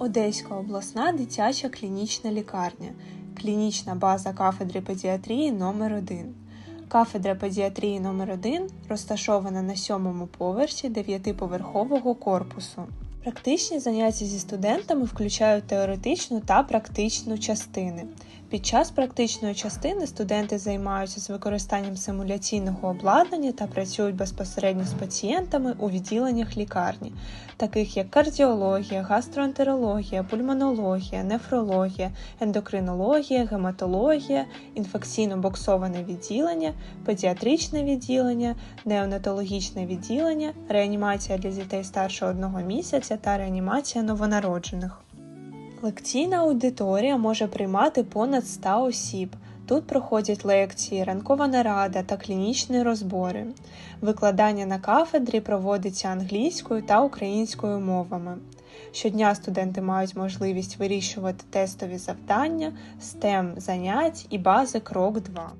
Одеська обласна дитяча клінічна лікарня, клінічна база кафедри педіатрії номер 1 Кафедра педіатрії номер 1 розташована на сьомому поверсі дев'ятиповерхового корпусу. Практичні заняття зі студентами включають теоретичну та практичну частини. Під час практичної частини студенти займаються з використанням симуляційного обладнання та працюють безпосередньо з пацієнтами у відділеннях лікарні, таких як кардіологія, гастроентерологія, пульмонологія, нефрологія, ендокринологія, гематологія, інфекційно-боксоване відділення, педіатричне відділення, неонатологічне відділення, реанімація для дітей старше одного місяця та реанімація новонароджених. Лекційна аудиторія може приймати понад 100 осіб. Тут проходять лекції, ранкова нарада та клінічні розбори. Викладання на кафедрі проводиться англійською та українською мовами. Щодня студенти мають можливість вирішувати тестові завдання, STEM занять і бази крок 2.